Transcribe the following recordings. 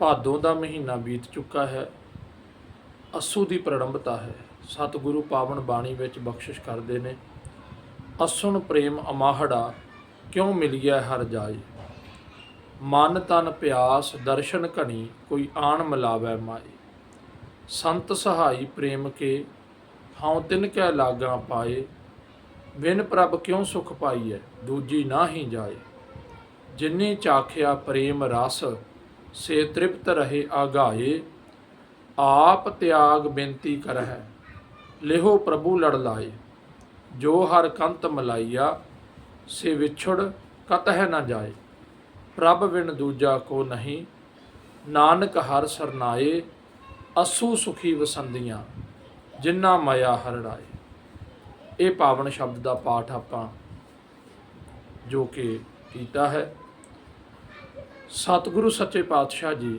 ਭਾਦੋਂ ਦਾ ਮਹੀਨਾ ਬੀਤ ਚੁੱਕਾ ਹੈ। ਅਸੂ ਦੀ ਪ੍ਰੜੰਬਤਾ ਹੈ। ਸਤਿਗੁਰੂ ਪਾਵਨ ਬਾਣੀ ਵਿੱਚ ਬਖਸ਼ਿਸ਼ ਕਰਦੇ ਨੇ। ਅਸੁਣ ਪ੍ਰੇਮ ਅਮਾਹੜਾ ਕਿਉਂ ਮਿਲਿਆ ਹਰ ਜਾਏ? ਮਨ ਤਨ ਪਿਆਸ ਦਰਸ਼ਨ ਘਣੀ ਕੋਈ ਆਣ ਮਿਲਾਵੈ ਮਾਏ। ਸੰਤ ਸਹਾਈ ਪ੍ਰੇਮ ਕੇ ਹਉ ਤਿਨ ਕੈ ਲਾਗਾ ਪਾਏ। ਬਿਨ ਪ੍ਰਭ ਕਿਉਂ ਸੁਖ ਪਾਈਐ? ਦੂਜੀ ਨਾਹੀ ਜਾਏ। ਜਿਨੇ ਚਾਖਿਆ ਪ੍ਰੇਮ ਰਸ ਸੇ ਤ੍ਰਿਪਤ ਰਹੇ ਆਗਾਏ, ਆਪ ਤਿਆਗ ਬੇਨਤੀ ਕਰਹਿ, ਲਿਹੋ ਪ੍ਰਭੂ ਲੜ ਲਾਏ। ਜੋ ਹਰ ਕੰਤ ਮਲਾਈਆ, ਸੇ ਵਿਛੜ ਕਤਹਿ ਨਾ ਜਾਏ। ਪ੍ਰਭ ਵਿਣ ਦੂਜਾ ਕੋ ਨਹੀਂ, ਨਾਨਕ ਹਰ ਸਰਨਾਏ, ਅਸੂ ਸੁਖੀ ਵਸੰਦੀਆਂ, ਜਿਨ੍ਹਾਂ ਮਾਇਆ ਹਰੜਾਏ ਇਹ ਪਾਵਨ ਸ਼ਬਦ ਦਾ ਪਾਠ ਆਪਾਂ ਜੋ ਕਿ ਕੀਤਾ ਹੈ। ਸਤਿਗੁਰੂ ਸੱਚੇ ਪਾਤਸ਼ਾਹ ਜੀ,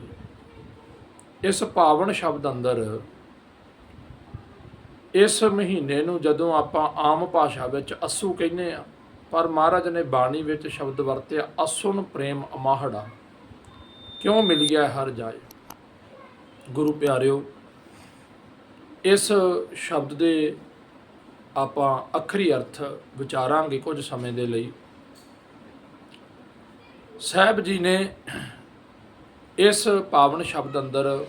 ਇਸ ਪਾਵਨ ਸ਼ਬਦ ਅੰਦਰ, ਇਸ ਮਹੀਨੇ ਨੂੰ ਜਦੋਂ ਆਪਾਂ ਆਮ ਭਾਸ਼ਾ ਵਿੱਚ ਅਸੂ ਕਹਿੰਦੇ ਆ ਪਰ ਮਹਾਰਾਜ ਨੇ ਬਾਣੀ ਵਿੱਚ ਸ਼ਬਦ ਵਰਤਿਆ, ਅਸੁਨ ਪ੍ਰੇਮ ਅਮਾਹੜਾ। ਕਿਉਂ ਮਿਲ ਗਿਆ ਹਰ ਜਾਏ? ਗੁਰੂ ਪਿਆਰਿਓ, ਇਸ ਸ਼ਬਦ ਦੇ ਆਪਾਂ ਅਖਰੀ ਅਰਥ ਵਿਚਾਰਾਂਗੇ ਕੁਝ ਸਮੇਂ ਦੇ ਲਈ। ਸਾਹਿਬ ਜੀ ਨੇ ਇਸ ਪਾਵਨ ਸ਼ਬਦ ਅੰਦਰ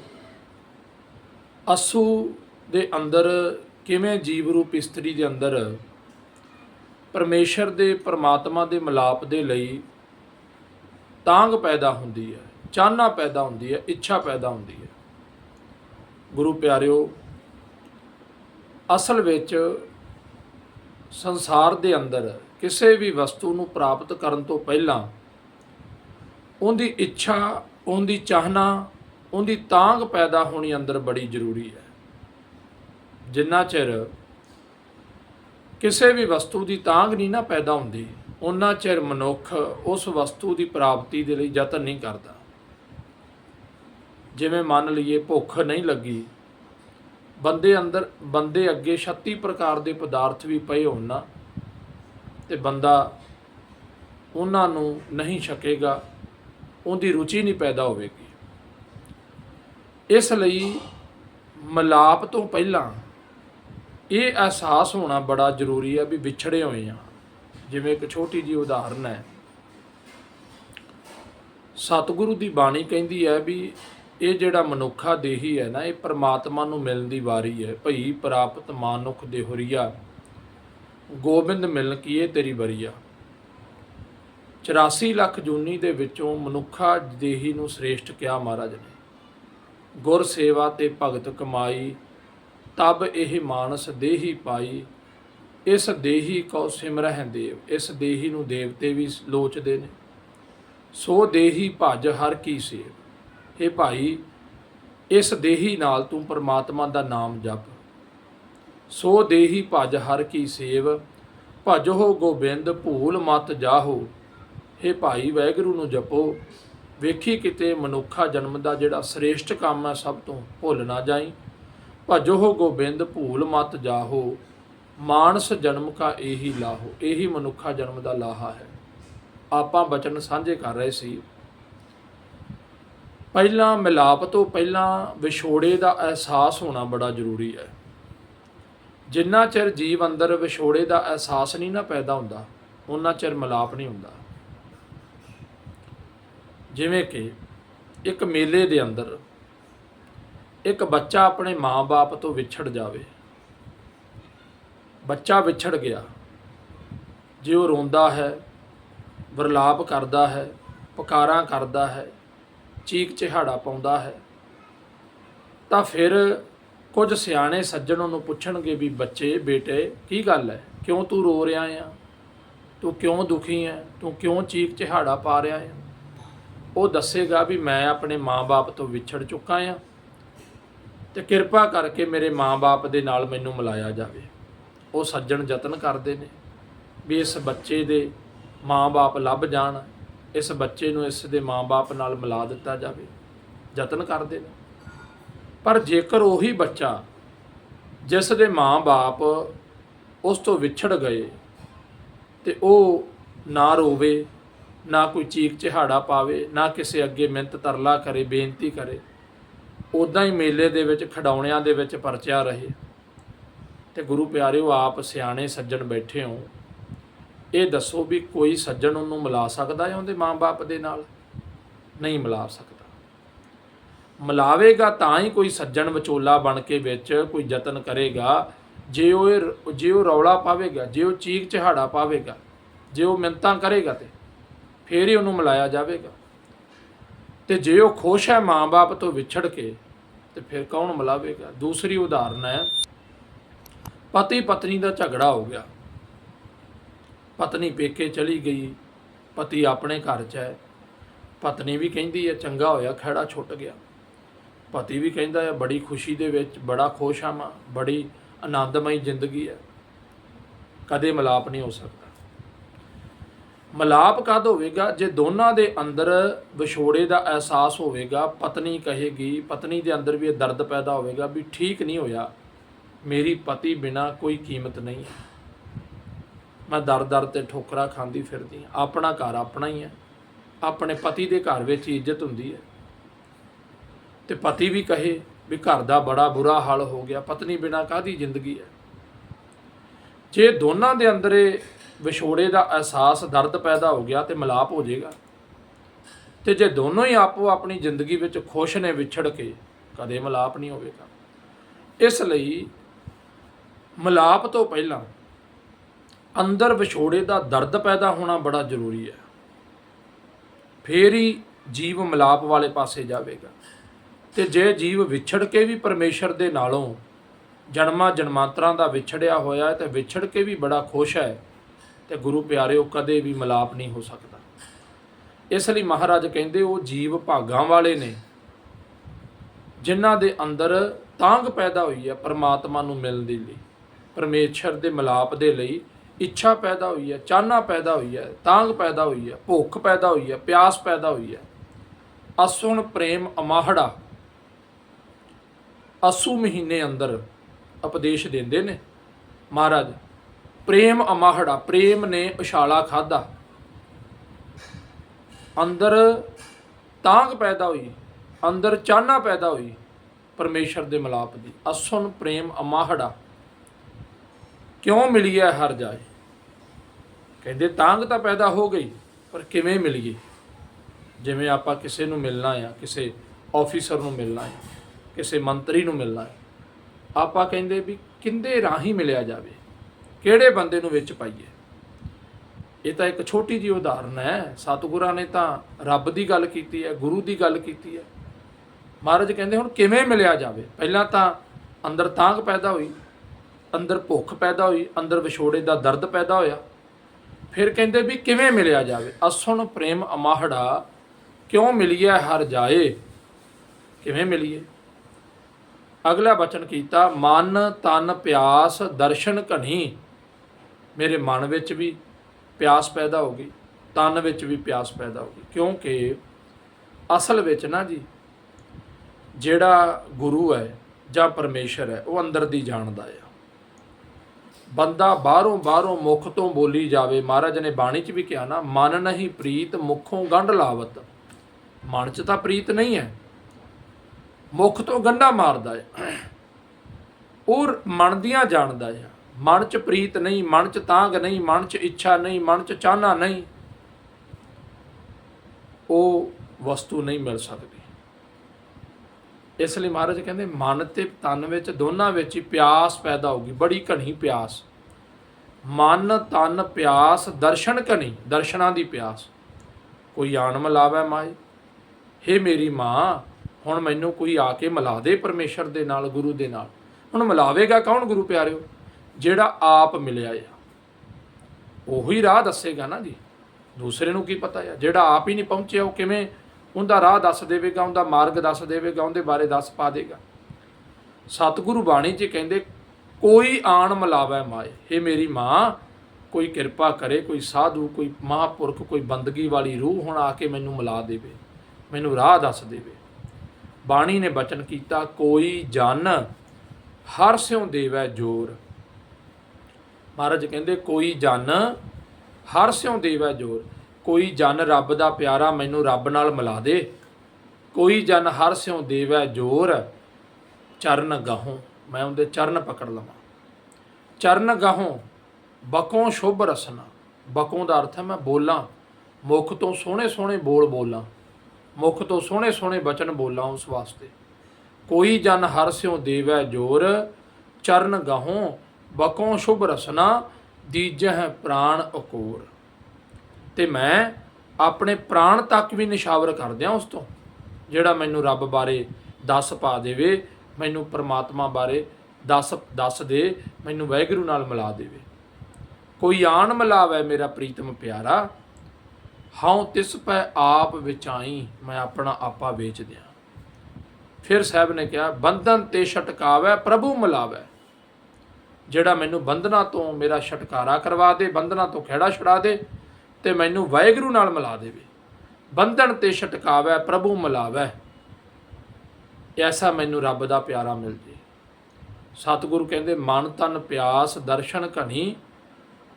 ਅਸੂ ਦੇ ਅੰਦਰ ਕਿਵੇਂ ਜੀਵ ਰੂਪ ਇਸਤਰੀ ਦੇ ਅੰਦਰ ਪਰਮੇਸ਼ਰ ਦੇ, ਪਰਮਾਤਮਾ ਦੇ ਮਿਲਾਪ ਦੇ ਲਈ ਤਾਂਗ ਪੈਦਾ ਹੁੰਦੀ ਹੈ, ਚਾਹਨਾ ਪੈਦਾ ਹੁੰਦੀ ਹੈ, ਇੱਛਾ ਪੈਦਾ ਹੁੰਦੀ ਹੈ। ਗੁਰੂ ਪਿਆਰਿਓ, ਅਸਲ ਵਿੱਚ ਸੰਸਾਰ ਦੇ ਅੰਦਰ ਕਿਸੇ ਵੀ ਵਸਤੂ ਨੂੰ ਪ੍ਰਾਪਤ ਕਰਨ ਤੋਂ ਪਹਿਲਾਂ ਉਹਦੀ ਇੱਛਾ, ਉਹਦੀ ਚਾਹਨਾ, ਉਹਦੀ ਤਾਂਗ ਪੈਦਾ ਹੋਣੀ ਅੰਦਰ ਬੜੀ ਜ਼ਰੂਰੀ ਹੈ। ਜਿੰਨਾ ਚਿਰ ਕਿਸੇ ਵੀ ਵਸਤੂ ਦੀ ਤਾਂਗ ਨਹੀਂ ਨਾ ਪੈਦਾ ਹੁੰਦੀ ਉਹਨਾਂ ਚਿਰ ਮਨੁੱਖ ਉਸ ਵਸਤੂ ਦੀ ਪ੍ਰਾਪਤੀ ਦੇ ਲਈ ਯਤਨ ਨਹੀਂ ਕਰਦਾ। ਜਿਵੇਂ ਮੰਨ ਲਈਏ ਭੁੱਖ ਨਹੀਂ ਲੱਗੀ, ਬੰਦੇ ਅੰਦਰ, ਬੰਦੇ ਅੱਗੇ 36 ਪ੍ਰਕਾਰ ਦੇ ਪਦਾਰਥ ਵੀ ਪਏ ਹੋਣ ਨਾ, ਤੇ ਬੰਦਾ ਉਹਨਾਂ ਨੂੰ ਨਹੀਂ ਛਕੇਗਾ ਉਹਦੀ ਰੁਚੀ ਨਹੀਂ ਪੈਦਾ ਹੋਵੇਗੀ। ਇਸ ਲਈ ਮਲਾਪ ਤੋਂ ਪਹਿਲਾਂ ਇਹ ਅਹਿਸਾਸ ਹੋਣਾ ਬੜਾ ਜ਼ਰੂਰੀ ਹੈ ਵੀ ਵਿਛੜੇ ਹੋਏ ਆ ਜਿਵੇਂ ਇੱਕ ਛੋਟੀ ਜੀ ਉਦਾਹਰਨ ਹੈ। ਸਤਿਗੁਰੂ ਦੀ ਬਾਣੀ ਕਹਿੰਦੀ ਹੈ ਵੀ ਇਹ ਜਿਹੜਾ ਮਨੁੱਖਾ ਦੇਹੀ ਹੈ ਨਾ, ਇਹ ਪ੍ਰਮਾਤਮਾ ਨੂੰ ਮਿਲਣ ਦੀ ਵਾਰੀ ਹੈ। ਭਈ ਪ੍ਰਾਪਤ ਮਾਨੁਖ ਦੇ ਹੁਰੀਆ ਗੋਬਿੰਦ ਮਿਲਣ ਕੀ ਇਹ ਤੇਰੀ ਬਰੀਆ 84 ਲੱਖ ਜੂਨੀ ਦੇ ਵਿੱਚੋਂ ਮਨੁੱਖਾ ਦੇਹੀ ਨੂੰ ਸ੍ਰੇਸ਼ਟ ਕਿਹਾ ਮਹਾਰਾਜ ਨੇ। ਗੁਰ ਸੇਵਾ ਤੇ ਭਗਤ ਕਮਾਈ, ਤਬ ਇਹ ਮਾਨਸ ਦੇਹੀ ਪਾਈ, ਇਸ ਦੇਹੀ ਕੋ ਸਿਮਰਹਿ ਦੇਵ, ਇਸ ਦੇਹੀ ਨੂੰ ਦੇਵਤੇ ਵੀ ਲੋਚਦੇ ਨੇ। ਸੋ ਦੇਹੀ ਭਜ ਹਰ ਕੀ ਸੇਵ। ਇਹ ਭਾਈ, ਇਸ ਦੇਹੀ ਨਾਲ ਤੂੰ ਪਰਮਾਤਮਾ ਦਾ ਨਾਮ ਜਪ। ਸੋ ਦੇਹੀ ਭਜ ਹਰ ਕੀ ਸੇਵ, ਭਜੋ ਗੋਬਿੰਦ ਭੂਲ ਮਤ ਜਾਹੋ। ਇਹ ਭਾਈ ਵੈਗਰੂ ਨੂੰ ਜਪੋ। ਵੇਖੀ ਕਿਤੇ ਮਨੁੱਖਾ ਜਨਮ ਦਾ ਜਿਹੜਾ ਸ੍ਰੇਸ਼ਟ ਕੰਮ ਹੈ, ਸਭ ਤੋਂ ਭੁੱਲ ਨਾ ਜਾਈ। ਭਜੋ ਗੋਬਿੰਦ, ਭੂਲ ਮਤ ਜਾਹੋ। ਮਾਨਸ ਜਨਮ ਕਾ ਇਹੀ ਲਾਹੋ। ਇਹੀ ਮਨੁੱਖਾ ਜਨਮ ਦਾ ਲਾਹਾ ਹੈ। ਆਪਾਂ ਬਚਨ ਸਾਂਝੇ ਕਰ ਰਹੇ ਸੀ। ਪਹਿਲਾਂ ਮਿਲਾਪ ਤੋਂ ਪਹਿਲਾਂ ਵਿਛੋੜੇ ਦਾ ਅਹਿਸਾਸ ਹੋਣਾ ਬੜਾ ਜ਼ਰੂਰੀ ਹੈ। ਜਿੰਨਾ ਚਿਰ ਜੀਵ ਅੰਦਰ ਵਿਛੋੜੇ ਦਾ ਅਹਿਸਾਸ ਨਹੀਂ ਨਾ ਪੈਦਾ ਹੁੰਦਾ ਉਹਨਾਂ ਚਿਰ ਮਿਲਾਪ ਨਹੀਂ ਹੁੰਦਾ। ਜਿਵੇਂ ਕਿ ਇੱਕ ਮੇਲੇ ਦੇ ਅੰਦਰ ਇੱਕ ਬੱਚਾ ਆਪਣੇ ਮਾਂ-ਬਾਪ ਤੋਂ ਵਿਛੜ ਜਾਵੇ। ਬੱਚਾ ਵਿਛੜ ਗਿਆ। ਜੇ ਉਹ ਰੋਂਦਾ ਹੈ, ਵਰਲਾਪ ਕਰਦਾ ਹੈ, ਪੁਕਾਰਾਂ ਕਰਦਾ ਹੈ, ਚੀਕ ਚਿਹਾੜਾ ਪਾਉਂਦਾ ਹੈ, ਤਾਂ ਫਿਰ ਕੁਝ ਸਿਆਣੇ ਸੱਜਣ ਉਹਨੂੰ ਪੁੱਛਣਗੇ ਵੀ ਬੱਚੇ, ਬੇਟੇ, ਕੀ ਗੱਲ ਹੈ? ਕਿਉਂ ਤੂੰ ਰੋ ਰਿਹਾ ਆ? ਤੂੰ ਕਿਉਂ ਦੁਖੀ ਹੈ ਤੂੰ ਕਿਉਂ ਚੀਕ ਚਿਹਾੜਾ ਪਾ ਰਿਹਾ ਹੈ ਉਹ ਦੱਸੇਗਾ ਵੀ ਮੈਂ ਆਪਣੇ ਮਾਂ-ਬਾਪ ਤੋਂ ਵਿਛੜ ਚੁੱਕਾ ਆ ਤੇ ਕਿਰਪਾ ਕਰਕੇ ਮੇਰੇ ਮਾਂ-ਬਾਪ ਦੇ ਨਾਲ ਮੈਨੂੰ ਮਿਲਾਇਆ ਜਾਵੇ। ਉਹ ਸੱਜਣ ਯਤਨ ਕਰਦੇ ਨੇ ਵੀ ਇਸ ਬੱਚੇ ਦੇ ਮਾਂ-ਬਾਪ ਲੱਭ ਜਾਣ, ਇਸ ਬੱਚੇ ਨੂੰ ਇਸ ਦੇ ਮਾਂ-ਬਾਪ ਨਾਲ ਮਿਲਾ ਦਿੱਤਾ ਜਾਵੇ। ਯਤਨ ਕਰਦੇ ਨੇ। ਪਰ ਜੇਕਰ ਉਹੀ ਬੱਚਾ ਜਿਸ ਦੇ ਮਾਂ-ਬਾਪ ਉਸ ਤੋਂ ਵਿਛੜ ਗਏ ਤੇ ਉਹ ਨਾ ਰੋਵੇ ਨਾ ਕੋਈ ਚੀਕ ਚਿਹਾੜਾ ਪਾਵੇ, ਨਾ ਕਿਸੇ ਅੱਗੇ ਮਿੰਤ ਤਰਲਾ ਕਰੇ, ਬੇਨਤੀ ਕਰੇ। ਉਦਾਂ ਹੀ ਮੇਲੇ ਦੇ ਵਿੱਚ ਖਡਾਉਣਿਆਂ ਦੇ ਵਿੱਚ ਪਰਚਿਆ ਰਹੇ। ਤੇ ਗੁਰੂ ਪਿਆਰਿਓ, ਆਪ ਸਿਆਣੇ ਸੱਜਣ ਬੈਠੇ ਹੋ। ਇਹ ਦੱਸੋ ਵੀ ਕੋਈ ਸੱਜਣ ਉਹਨੂੰ ਮਿਲਾ ਸਕਦਾ ਹੈ ਉਹਦੇ ਮਾਂ-ਬਾਪ ਦੇ ਨਾਲ? ਨਹੀਂ ਮਿਲਾ ਸਕਦਾ। ਮਿਲਾਵੇਗਾ ਤਾਂ ਹੀ ਕੋਈ ਸੱਜਣ ਵਿਚੋਲਾ ਬਣ ਕੇ ਵਿੱਚ ਕੋਈ ਯਤਨ ਕਰੇਗਾ। ਜੇ ਉਹ ਇਹ- ਜੇ ਉਹ ਰੌਲਾ ਪਾਵੇਗਾ, ਜੇ ਉਹ ਚੀਕ ਚਿਹਾੜਾ ਪਾਵੇਗਾ, ਜੇ ਉਹ ਮਿੰਤਾਂ ਕਰੇਗਾ ਤੇ। ਫੇਰ ਹੀ ਉਹਨੂੰ ਮਿਲਾਇਆ ਜਾਵੇਗਾ। ਤੇ ਜੇ ਉਹ ਖੁਸ਼ ਹੈ ਮਾਂ-ਬਾਪ ਤੋਂ ਵਿਛੜ ਕੇ, ਤੇ ਫਿਰ ਕੌਣ ਮਿਲਾਵੇਗਾ? ਦੂਸਰੀ ਉਦਾਹਰਨ ਹੈ ਪਤੀ ਪਤਨੀ ਦਾ ਝਗੜਾ ਹੋ ਗਿਆ। ਪਤਨੀ ਪੇਕੇ ਚਲੀ ਗਈ, ਪਤੀ ਆਪਣੇ ਘਰ 'ਚ ਹੈ। ਪਤਨੀ ਵੀ ਕਹਿੰਦੀ ਹੈ, ਚੰਗਾ ਹੋਇਆ ਖੜਾ ਛੁੱਟ ਗਿਆ। ਪਤੀ ਵੀ ਕਹਿੰਦਾ ਹੈ, ਬੜੀ ਖੁਸ਼ੀ ਦੇ ਵਿੱਚ, ਬੜਾ ਖੁਸ਼ ਹਾਂ ਮੈਂ, ਬੜੀ ਆਨੰਦਮਈ ਜ਼ਿੰਦਗੀ ਹੈ। ਕਦੇ ਮਿਲਾਪ ਨਹੀਂ ਹੋ ਸਕਦਾ। ਮਿਲਾਪ ਕਦ ਹੋਵੇਗਾ ਜੇ ਦੋਨਾਂ ਦੇ ਅੰਦਰ ਵਿਛੋੜੇ ਦਾ ਅਹਿਸਾਸ ਹੋਵੇਗਾ? ਪਤਨੀ ਕਹੇਗੀ, ਪਤਨੀ ਦੇ ਅੰਦਰ ਵੀ ਇਹ ਦਰਦ ਪੈਦਾ ਹੋਵੇਗਾ ਵੀ ਠੀਕ ਨਹੀਂ ਹੋਇਆ। ਮੇਰੀ ਪਤੀ ਬਿਨਾ ਕੋਈ ਕੀਮਤ ਨਹੀਂ ਹੈ। ਮੈਂ ਦਰ ਦਰ ਤੇ ਠੋਕਰਾ ਖਾਂਦੀ ਫਿਰਦੀ ਹਾਂ। ਆਪਣਾ ਘਰ ਆਪਣਾ ਹੀ ਹੈ। ਆਪਣੇ ਪਤੀ ਦੇ ਘਰ ਵਿੱਚ ਹੀ ਇੱਜ਼ਤ ਹੁੰਦੀ ਹੈ। ਤੇ ਪਤੀ ਵੀ ਕਹੇ ਵੀ ਘਰ ਦਾ ਬੜਾ ਬੁਰਾ ਹਾਲ ਹੋ ਗਿਆ। ਪਤਨੀ ਬਿਨਾ ਕਾਹਦੀ ਜ਼ਿੰਦਗੀ ਹੈ? ਜੇ ਦੋਨਾਂ ਦੇ ਅੰਦਰ ਇਹ ਵਿਛੋੜੇ ਦਾ ਅਹਿਸਾਸ, ਦਰਦ ਪੈਦਾ ਹੋ ਗਿਆ ਤੇ ਮਿਲਾਪ ਹੋ ਜਾਏਗਾ। ਤੇ ਜੇ ਦੋਨੋਂ ਹੀ ਆਪੋ ਆਪਣੀ ਜ਼ਿੰਦਗੀ ਵਿੱਚ ਖੁਸ਼ ਨੇ ਵਿਛੜ ਕੇ, ਕਦੇ ਮਿਲਾਪ ਨਹੀਂ ਹੋਵੇਗਾ। ਇਸ ਲਈ ਮਿਲਾਪ ਤੋਂ ਪਹਿਲਾਂ ਅੰਦਰ ਵਿਛੋੜੇ ਦਾ ਦਰਦ ਪੈਦਾ ਹੋਣਾ ਬੜਾ ਜ਼ਰੂਰੀ ਹੈ। ਫੇਰ ਹੀ ਜੀਵ ਮਿਲਾਪ ਵਾਲੇ ਪਾਸੇ ਜਾਵੇਗਾ। ਤੇ ਜੇ ਜੀਵ ਵਿਛੜ ਕੇ ਵੀ ਪਰਮੇਸ਼ਰ ਦੇ ਨਾਲੋਂ ਜਨਮਾਂ ਜਨਮਾਂਤਰਾਂ ਦਾ ਵਿਛੜਿਆ ਹੋਇਆ ਹੈ, ਤੇ ਵਿਛੜ ਕੇ ਵੀ ਬੜਾ ਖੁਸ਼ ਹੈ ਤੇ ਗੁਰੂ ਪਿਆਰਿਓ ਕਦੇ ਵੀ ਮਿਲਾਪ ਨਹੀਂ ਹੋ ਸਕਦਾ। ਇਸ ਲਈ ਮਹਾਰਾਜ ਕਹਿੰਦੇ, ਉਹ ਜੀਵ ਭਾਗਾਂ ਵਾਲੇ ਨੇ, ਜਿਨ੍ਹਾਂ ਦੇ ਅੰਦਰ ਤਾਂਗ ਪੈਦਾ ਹੋਈ ਹੈ ਪਰਮਾਤਮਾ ਨੂੰ ਮਿਲਣ ਦੇ ਲਈ, ਪਰਮੇਸ਼ਰ ਦੇ ਮਿਲਾਪ ਦੇ ਲਈ ਇੱਛਾ ਪੈਦਾ ਹੋਈ ਹੈ, ਚਾਹਨਾ ਪੈਦਾ ਹੋਈ ਹੈ ਤਾਂਗ ਪੈਦਾ ਹੋਈ ਹੈ, ਭੁੱਖ ਪੈਦਾ ਹੋਈ ਹੈ, ਪਿਆਸ ਪੈਦਾ ਹੋਈ ਹੈ। ਅਸੁਣ ਪ੍ਰੇਮ ਅਮਾਹੜਾ ਅਸੂ ਮਹੀਨੇ ਅੰਦਰ ਉਪਦੇਸ਼ ਦਿੰਦੇ ਨੇ। ਮਹਾਰਾਜ ਪ੍ਰੇਮ ਅਮਾਹੜਾ, ਪ੍ਰੇਮ ਨੇ ਉਛਾਲਾ ਖਾਦਾ ਅੰਦਰ ਤਾਂਗ ਪੈਦਾ ਹੋਈ, ਅੰਦਰ ਚਾਹਨਾ ਪੈਦਾ ਹੋਈ ਪਰਮੇਸ਼ਰ ਦੇ ਮਿਲਾਪ ਦੀ। ਅਸੁਣ ਪ੍ਰੇਮ ਅਮਾਹੜਾ, ਕਿਉਂ ਮਿਲੀ ਹੈ ਹਰ ਜਾਏ? ਕਹਿੰਦੇ ਤਾਂਗ ਤਾਂ ਪੈਦਾ ਹੋ ਗਈ, ਪਰ ਕਿਵੇਂ ਮਿਲੀਏ? ਜਿਵੇਂ ਆਪਾਂ ਕਿਸੇ ਨੂੰ ਮਿਲਣਾ ਆ, ਕਿਸੇ ਆਫੀਸਰ ਨੂੰ ਮਿਲਣਾ ਹੈ ਕਿਸੇ ਮੰਤਰੀ ਨੂੰ ਮਿਲਣਾ ਹੈ ਆਪਾਂ ਕਹਿੰਦੇ ਵੀ ਕਿੰਦੇ ਰਾਹੀਂ ਮਿਲਿਆ ਜਾਵੇ? ਕਿਹੜੇ ਬੰਦੇ ਨੂੰ ਵਿੱਚ ਪਾਈਏ? ਇਹ ਤਾਂ ਇੱਕ ਛੋਟੀ ਜਿਹੀ ਉਦਾਹਰਨ ਹੈ। ਸਤਿਗੁਰਾਂ ਨੇ ਤਾਂ ਰੱਬ ਦੀ ਗੱਲ ਕੀਤੀ ਹੈ, ਗੁਰੂ ਦੀ ਗੱਲ ਕੀਤੀ ਹੈ। ਮਹਾਰਾਜ ਕਹਿੰਦੇ ਹੁਣ ਕਿਵੇਂ ਮਿਲਿਆ ਜਾਵੇ? ਪਹਿਲਾਂ ਤਾਂ ਅੰਦਰ ਤਾਂਗ ਪੈਦਾ ਹੋਈ, ਅੰਦਰ ਭੁੱਖ ਪੈਦਾ ਹੋਈ, ਅੰਦਰ ਵਿਛੋੜੇ ਦਾ ਦਰਦ ਪੈਦਾ ਹੋਇਆ। ਫਿਰ ਕਹਿੰਦੇ ਵੀ ਕਿਵੇਂ ਮਿਲਿਆ ਜਾਵੇ? ਅਸੁਣ ਪ੍ਰੇਮ ਅਮਾਹੜਾ, ਕਿਉਂ ਮਿਲੀਐ ਹਰ ਜਾਏ? ਕਿਵੇਂ ਮਿਲੀਏ? ਅਗਲਾ ਬਚਨ ਕੀਤਾ, ਮਨ ਤਨ ਪਿਆਸ ਦਰਸ਼ਨ ਘਣੀ ਮੇਰੇ ਮਨ ਵਿੱਚ ਵੀ ਪਿਆਸ ਪੈਦਾ ਹੋ ਗਈ, ਤਨ ਵਿੱਚ ਵੀ ਪਿਆਸ ਪੈਦਾ ਹੋ ਗਈ। ਕਿਉਂਕਿ ਅਸਲ ਵਿੱਚ ਨਾ ਜੀ, ਜਿਹੜਾ ਗੁਰੂ ਹੈ ਜਾਂ ਪਰਮੇਸ਼ਰ ਹੈ, ਉਹ ਅੰਦਰ ਦੀ ਜਾਣਦਾ ਹੈ ਬੰਦਾ ਬਾਹਰੋਂ ਬਾਹਰੋਂ ਮੁਖ ਤੋਂ ਬੋਲੀ ਜਾਵੇ, ਮਹਾਰਾਜ ਨੇ ਬਾਣੀ 'ਚ ਵੀ ਕਿਹਾ ਨਾ, ਮਨ ਨਹੀਂ ਪ੍ਰੀਤ ਮੁਖੋਂ ਗੰਢ ਲਾਵਤ। ਮਨ 'ਚ ਤਾਂ ਪ੍ਰੀਤ ਨਹੀਂ ਹੈ, ਮੁਖ ਤੋਂ ਗੰਢਾ ਮਾਰਦਾ ਹੈ। ਉਹ ਮਨ ਦੀਆਂ ਜਾਣਦਾ ਹੈ ਮਨ 'ਚ ਪ੍ਰੀਤ ਨਹੀਂ, ਮਨ 'ਚ ਤਾਂਗ ਨਹੀਂ, ਮਨ 'ਚ ਇੱਛਾ ਨਹੀਂ, ਮਨ 'ਚ ਚਾਹਨਾ ਨਹੀਂ, ਉਹ ਵਸਤੂ ਨਹੀਂ ਮਿਲ ਸਕਦੀ। ਇਸ ਲਈ ਮਹਾਰਾਜ ਕਹਿੰਦੇ, ਮਨ ਤੇ ਤਨ ਵਿੱਚ, ਦੋਨਾਂ ਵਿੱਚ ਹੀ ਪਿਆਸ ਪੈਦਾ ਹੋਗੀ ਬੜੀ ਘਣੀ ਪਿਆਸ। ਮਨ, ਤਨ, ਪਿਆਸ, ਦਰਸ਼ਨ ਘਣੀ, ਦਰਸ਼ਨਾਂ ਦੀ ਪਿਆਸ। ਕੋਈ ਆਣ ਮਿਲਾਵੇ ਮਾਏ? ਹੇ ਮੇਰੀ ਮਾਂ, ਹੁਣ ਮੈਨੂੰ ਕੋਈ ਆ ਕੇ ਮਿਲਾ ਦੇ ਪਰਮੇਸ਼ਰ ਦੇ ਨਾਲ, ਗੁਰੂ ਦੇ ਨਾਲ। ਹੁਣ ਮਿਲਾਵੇਗਾ ਕੌਣ ਗੁਰੂ ਪਿਆਰਿਓ? ਜਿਹੜਾ ਆਪ ਮਿਲਿਆ ਆ। ਉਹੀ ਰਾਹ ਦੱਸੇਗਾ ਨਾ ਜੀ। ਦੂਸਰੇ ਨੂੰ ਕੀ ਪਤਾ ਆ? ਜਿਹੜਾ ਆਪ ਹੀ ਨਹੀਂ ਪਹੁੰਚਿਆ, ਉਹ ਕਿਵੇਂ ਉਹਦਾ ਰਾਹ ਦੱਸ ਦੇਵੇਗਾ, ਉਹਦਾ ਮਾਰਗ ਦੱਸ ਦੇਵੇਗਾ, ਉਹਦੇ ਬਾਰੇ ਦੱਸ ਪਾ ਦੇਗਾ। ਸਤਿਗੁਰੂ ਬਾਣੀ 'ਚ ਕਹਿੰਦੇ, ਕੋਈ ਆਣ ਮਿਲਾਵੇ ਮਾਏ। हे ਮੇਰੀ ਮਾਂ, ਕੋਈ ਕਿਰਪਾ ਕਰੇ, ਕੋਈ ਸਾਧੂ, ਕੋਈ ਮਹਾਪੁਰਖ, ਕੋਈ ਬੰਦਗੀ ਵਾਲੀ ਰੂਹ ਹੁਣ ਆ ਕੇ ਮੈਨੂੰ ਮਿਲਾ ਦੇਵੇ, ਮੈਨੂੰ ਰਾਹ ਦੱਸ ਦੇਵੇ। ਬਾਣੀ ਨੇ ਬਚਨ ਕੀਤਾ, ਕੋਈ ਜਨ ਹਰ ਸਿਉ ਦੇਵੈ ਜੋਰ ਮਹਾਰਾਜ ਕਹਿੰਦੇ, ਕੋਈ ਜਨ, ਹਰ ਸਿਉ ਦੇਵੈ ਜੋਰ। ਕੋਈ ਜਨ ਰੱਬ ਦਾ ਪਿਆਰਾ ਮੈਨੂੰ ਰੱਬ ਨਾਲ ਮਿਲਾ ਦੇ। ਕੋਈ ਜਨ ਹਰ ਸਿਉ ਦੇਵੈ ਜੋਰ, ਚਰਨ ਗਾਹੋਂ। ਮੈਂ ਉਹਦੇ ਚਰਨ ਪਕੜ ਲਵਾਂ। ਚਰਨ ਗਾਹੋਂ, ਬਕੋਂ ਸ਼ੁਭ ਰਸਨਾ। ਬਕੋਂ ਦਾ ਅਰਥ ਹੈ ਮੈਂ ਬੋਲਾਂ। ਮੁਖ ਤੋਂ ਸੋਹਣੇ ਸੋਹਣੇ ਬੋਲ ਬੋਲਾਂ। ਮੁਖ ਤੋਂ ਸੋਹਣੇ ਸੋਹਣੇ ਬਚਨ ਬੋਲਾਂ ਉਸ ਵਾਸਤੇ। ਕੋਈ ਜਨ ਹਰ ਸਿਉ ਦੇਵੈ ਜੋਰ, ਚਰਨ ਗਾਹੋਂ ਬਕੋਂ ਸ਼ੁਭ ਰਸਨਾ ਦੀਜਹਿ ਪ੍ਰਾਣ ਅਕੋਰ। ਤੇ ਮੈਂ ਆਪਣੇ ਪ੍ਰਾਣ ਤੱਕ ਵੀ ਨਿਸ਼ਾਵਰ ਕਰ ਦਿਆਂ ਉਸ ਤੋਂ, ਜਿਹੜਾ ਮੈਨੂੰ ਰੱਬ ਬਾਰੇ ਦੱਸ ਪਾ ਦੇਵੇ, ਮੈਨੂੰ ਪਰਮਾਤਮਾ ਬਾਰੇ ਦੱਸ ਦੱਸ ਦੇ, ਮੈਨੂੰ ਵਾਹਿਗੁਰੂ ਨਾਲ ਮਿਲਾ ਦੇਵੇ। ਕੋਈ ਆਣ ਮਿਲਾਵੇ ਮੇਰਾ ਪ੍ਰੀਤਮ ਪਿਆਰਾ, ਹਉ ਤਿਸ ਪੈ ਆਪ ਵਿਚਾਈ, ਮੈਂ ਆਪਣਾ ਆਪਾ ਵੇਚ ਦਿਆਂ। ਫਿਰ ਸਾਹਿਬ ਨੇ ਕਿਹਾ, ਬੰਧਨ ਤੇ ਛਟਕਾਵੇ, ਪ੍ਰਭੂ ਮਿਲਾਵੇ। ਜਿਹੜਾ ਮੈਨੂੰ ਬੰਧਨਾਂ ਤੋਂ ਮੇਰਾ ਛਟਕਾਰਾ ਕਰਵਾ ਦੇ, ਬੰਧਨਾਂ ਤੋਂ ਖਿਹੜਾ ਛੁਡਾ ਦੇ ਤੇ ਮੈਨੂੰ ਵਾਹਿਗੁਰੂ ਨਾਲ ਮਿਲਾ ਦੇਵੇ। ਬੰਧਨ ਤੇ ਛਟਕਾਵੇ, ਪ੍ਰਭੂ ਮਿਲਾਵੇ। ਐਸਾ ਮੈਨੂੰ ਰੱਬ ਦਾ ਪਿਆਰਾ ਮਿਲ ਜੇ। ਸਤਿਗੁਰੂ ਕਹਿੰਦੇ, ਮਨ ਤਨ ਪਿਆਸ ਦਰਸ਼ਨ ਘਣੀ,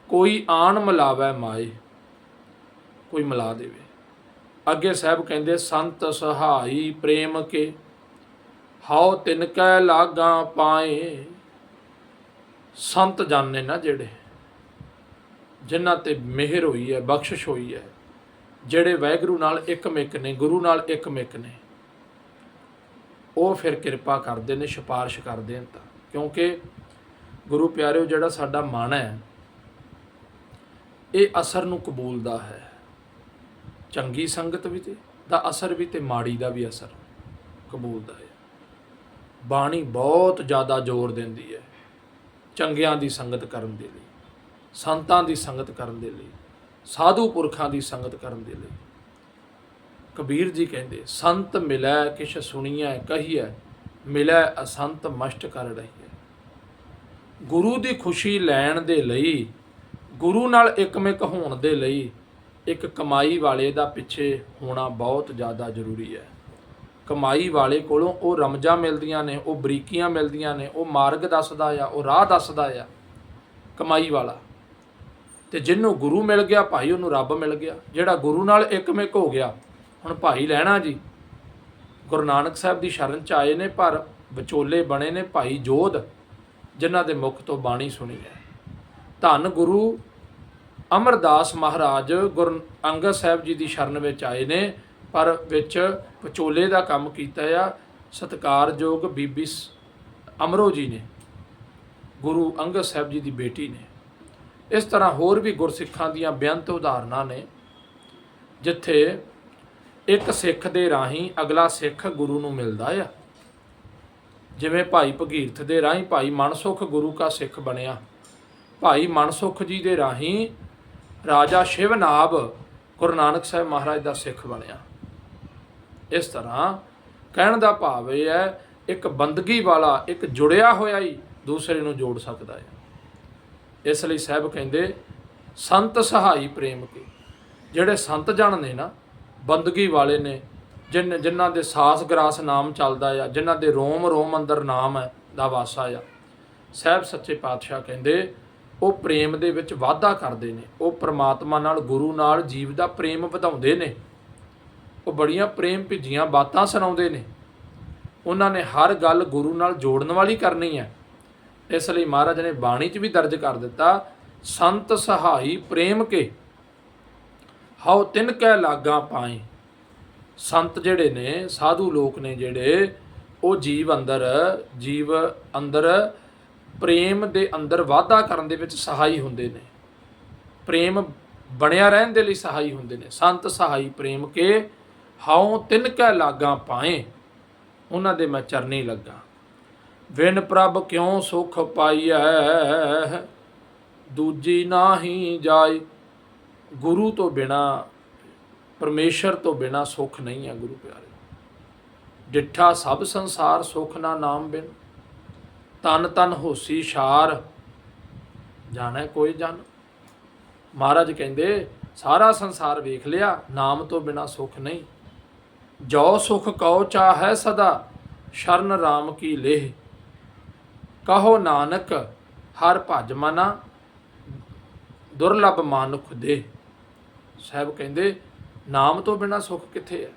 ਕੋਈ ਆਣ ਮਿਲਾਵੇ ਮਾਏ, ਕੋਈ ਮਿਲਾ ਦੇਵੇ। ਅੱਗੇ ਸਾਹਿਬ ਕਹਿੰਦੇ, ਸੰਤ ਸਹਾਈ ਪ੍ਰੇਮ ਕੇ, ਹਉ ਤਿਨ ਕੈ ਲਾਗਾ ਪਾਏ। ਸੰਤ ਜਾਣੇ ਨਾ ਜਿਹੜੇ, ਜਿਨ੍ਹਾਂ ਤੇ ਮਿਹਰ ਹੋਈ ਹੈ, ਬਖਸ਼ਿਸ਼ ਹੋਈ ਹੈ, ਜਿਹੜੇ ਵਾਹਿਗੁਰੂ ਨਾਲ ਇੱਕਮਿਕ ਨੇ, ਗੁਰੂ ਨਾਲ ਇੱਕਮਿਕ ਨੇ, ਉਹ ਫਿਰ ਕਿਰਪਾ ਕਰਦੇ ਨੇ, ਸਿਫਾਰਿਸ਼ ਕਰਦੇ ਨੇ ਤਾਂ। ਕਿਉਂਕਿ ਗੁਰੂ ਪਿਆਰਿਓ, ਜਿਹੜਾ ਸਾਡਾ ਮਨ ਹੈ, ਇਹ ਅਸਰ ਨੂੰ ਕਬੂਲਦਾ ਹੈ। ਚੰਗੀ ਸੰਗਤ ਵੀ ਤੇ, ਦਾ ਅਸਰ ਵੀ ਤੇ ਮਾੜੀ ਦਾ ਵੀ ਅਸਰ ਕਬੂਲਦਾ ਹੈ। ਬਾਣੀ ਬਹੁਤ ਜ਼ਿਆਦਾ ਜ਼ੋਰ ਦਿੰਦੀ ਹੈ। ਚੰਗਿਆਂ ਦੀ ਸੰਗਤ ਕਰਨ ਦੇ ਲਈ, ਸੰਤਾਂ ਦੀ ਸੰਗਤ ਕਰਨ ਦੇ ਲਈ, ਸਾਧੂ ਪੁਰਖਾਂ ਦੀ ਸੰਗਤ ਕਰਨ ਦੇ ਲਈ। ਕਬੀਰ ਜੀ ਕਹਿੰਦੇ, ਸੰਤ ਮਿਲੈ ਕਿਛ ਸੁਣੀਐ ਕਹੀਐ, ਮਿਲੈ ਅਸੰਤ ਮਸ਼ਟ ਕਰ ਰਹੀਐ। ਗੁਰੂ ਦੀ ਖੁਸ਼ੀ ਲੈਣ ਦੇ ਲਈ, ਗੁਰੂ ਨਾਲ ਇੱਕਮਿਕ ਹੋਣ ਦੇ ਲਈ, ਇੱਕ ਕਮਾਈ ਵਾਲੇ ਦਾ ਪਿੱਛੇ ਹੋਣਾ ਬਹੁਤ ਜ਼ਿਆਦਾ ਜ਼ਰੂਰੀ ਹੈ। ਕਮਾਈ ਵਾਲੇ ਕੋਲੋਂ ਉਹ ਰਮਜਾਂ ਮਿਲਦੀਆਂ ਨੇ, ਉਹ ਬਰੀਕੀਆਂ ਮਿਲਦੀਆਂ ਨੇ, ਉਹ ਮਾਰਗ ਦੱਸਦਾ ਆ, ਉਹ ਰਾਹ ਦੱਸਦਾ ਆ, ਕਮਾਈ ਵਾਲਾ। ਤੇ ਜਿਹਨੂੰ ਗੁਰੂ ਮਿਲ ਗਿਆ, ਭਾਈ ਉਹਨੂੰ ਰੱਬ ਮਿਲ ਗਿਆ। ਜਿਹੜਾ ਗੁਰੂ ਨਾਲ ਇੱਕਮਿਕ ਹੋ ਗਿਆ, ਹੁਣ ਭਾਈ ਲੈਣਾ ਜੀ। ਗੁਰੂ ਨਾਨਕ ਸਾਹਿਬ ਦੀ ਸ਼ਰਨ ਚ ਆਏ ਨੇ, ਪਰ ਵਿਚੋਲੇ ਬਣੇ ਨੇ ਭਾਈ ਜੋਧ, ਜਿਨ੍ਹਾਂ ਦੇ ਮੁਖ ਤੋਂ ਬਾਣੀ ਸੁਣੀ ਹੈ। ਧੰਨ ਗੁਰੂ ਅਮਰਦਾਸ ਮਹਾਰਾਜ ਗੁਰੂ ਅੰਗਦ ਸਾਹਿਬ ਜੀ ਦੀ ਸ਼ਰਨ ਵਿੱਚ ਆਏ ਨੇ। ਪਰ ਵਿੱਚ ਵਿਚੋਲੇ ਦਾ ਕੰਮ ਕੀਤਾ ਆ। ਸਤਕਾਰਯੋਗ ਬੀਬੀ ਸ- ਅਮਰੋ ਜੀ ਨੇ, ਗੁਰੂ ਅੰਗਦ ਸਾਹਿਬ ਜੀ ਦੀ ਬੇਟੀ ਨੇ। ਇਸ ਤਰ੍ਹਾਂ ਹੋਰ ਵੀ ਗੁਰਸਿੱਖਾਂ ਦੀਆਂ ਬੇਅੰਤ ਉਦਾਹਰਨਾਂ ਨੇ, ਜਿੱਥੇ ਇੱਕ ਸਿੱਖ ਦੇ ਰਾਹੀਂ ਅਗਲਾ ਸਿੱਖ ਗੁਰੂ ਨੂੰ ਮਿਲਦਾ ਆ। ਜਿਵੇਂ ਭਾਈ ਭਗੀਰਥ ਦੇ ਰਾਹੀਂ ਭਾਈ ਮਨਸੁਖ ਗੁਰੂ ਕਾ ਸਿੱਖ ਬਣਿਆ। ਭਾਈ ਮਨਸੁਖ ਜੀ ਦੇ ਰਾਹੀਂ ਰਾਜਾ ਸ਼ਿਵਨਾਬ ਗੁਰੂ ਨਾਨਕ ਸਾਹਿਬ ਮਹਾਰਾਜ ਦਾ ਸਿੱਖ ਬਣਿਆ। ਇਸ ਤਰ੍ਹਾਂ ਕਹਿਣ ਦਾ ਭਾਵ ਇਹ ਹੈ, ਇੱਕ ਬੰਦਗੀ ਵਾਲਾ, ਇੱਕ ਜੁੜਿਆ ਹੋਇਆ ਹੀ ਦੂਸਰੇ ਨੂੰ ਜੋੜ ਸਕਦਾ ਹੈ। ਇਸ ਲਈ ਸਾਹਿਬ ਕਹਿੰਦੇ, ਸੰਤ ਸਹਾਈ ਪ੍ਰੇਮ ਕੇ। ਜਿਹੜੇ ਸੰਤ ਜਣ ਨੇ ਨਾ, ਬੰਦਗੀ ਵਾਲੇ ਨੇ, ਜਿਨ, ਜਿਨ੍ਹਾਂ ਦੇ ਸਾਸ ਗਰਾਸ ਨਾਮ ਚੱਲਦਾ ਆ, ਜਿਨ੍ਹਾਂ ਦੇ ਰੋਮ ਰੋਮ ਅੰਦਰ ਨਾਮ ਹੈ, ਦਾ ਵਾਸਾ ਆ, ਸਾਹਿਬ ਸੱਚੇ ਪਾਤਸ਼ਾਹ ਕਹਿੰਦੇ, ਉਹ ਪ੍ਰੇਮ ਦੇ ਵਿੱਚ ਵਾਧਾ ਕਰਦੇ ਨੇ। ਉਹ ਪ੍ਰਮਾਤਮਾ ਨਾਲ, ਗੁਰੂ ਨਾਲ ਜੀਵ ਦਾ ਪ੍ਰੇਮ ਵਧਾਉਂਦੇ ਨੇ। ਉਹ ਬੜੀਆਂ ਪ੍ਰੇਮ ਭਿੱਜੀਆਂ ਬਾਤਾਂ ਸੁਣਾਉਂਦੇ ਨੇ। ਉਹਨਾਂ ਨੇ ਹਰ ਗੱਲ ਗੁਰੂ ਨਾਲ ਜੋੜਨ ਵਾਲੀ ਕਰਨੀ ਹੈ। ਇਸ ਲਈ ਮਹਾਰਾਜ ਨੇ ਬਾਣੀ 'ਚ ਵੀ ਦਰਜ ਕਰ ਦਿੱਤਾ, ਸੰਤ ਸਹਾਈ ਪ੍ਰੇਮ ਕੇ, ਹਉ ਤਿਨ ਕੈ ਲਾਗਾ ਪਾਏ ਸੰਤ ਜਿਹੜੇ ਨੇ, ਸਾਧੂ ਲੋਕ ਨੇ ਜਿਹੜੇ, ਉਹ ਜੀਵ ਅੰਦਰ ਜੀਵ ਅੰਦਰ, ਪ੍ਰੇਮ ਦੇ ਅੰਦਰ ਵਾਧਾ ਕਰਨ ਦੇ ਵਿੱਚ ਸਹਾਈ ਹੁੰਦੇ ਨੇ। ਪ੍ਰੇਮ ਬਣਿਆ ਰਹਿਣ ਦੇ ਲਈ ਸਹਾਈ ਹੁੰਦੇ ਨੇ। ਸੰਤ ਸਹਾਈ ਪ੍ਰੇਮ ਕੇ ਹਉ ਤਿੰਨ ਕੈ ਲਾਗਾ ਪਾਏ, ਉਹਨਾਂ ਦੇ ਮੈਂ ਚਰਨੀ ਲੱਗਾ। ਵਿਨ ਪ੍ਰਭ ਕਿਉ ਸੁਖ ਪਾਈਐ? ਦੂਜੀ ਨਾਹੀ ਜਾਏ। ਗੁਰੂ ਤੋਂ ਬਿਨਾ, ਪਰਮੇਸ਼ਰ ਤੋਂ ਬਿਨਾ ਸੁਖ ਨਹੀਂ ਹੈ ਗੁਰੂ ਪਿਆਰੇ। ਡਿੱਠਾ ਸਭ ਸੰਸਾਰ ਸੁਖ ਨਾ ਨਾਮ ਬਿਨ। ਤਨ ਤਨ ਹੋਸੀ ਛਾਰ, ਜਾਣੈ ਕੋਈ ਜਨ। ਮਹਾਰਾਜ ਕਹਿੰਦੇ, ਸਾਰਾ ਸੰਸਾਰ ਵੇਖ ਲਿਆ, ਨਾਮ ਤੋਂ ਬਿਨਾ ਸੁਖ ਨਹੀਂ। ਜੋ ਸੁਖ ਕਉ ਚਾਹੈ ਸਦਾ, ਸ਼ਰਨ RAM ਕੀ ਲੇਹ। ਕਹੋ ਨਾਨਕ, ਹਰ ਭਜ ਮਨਾ, ਦੁਰਲਭ ਮਾਨੁਖ ਦੇ ਸਾਹਿਬ ਕਹਿੰਦੇ, ਨਾਮ ਤੋਂ ਬਿਨਾ ਸੁੱਖ ਕਿੱਥੇ ਹੈ?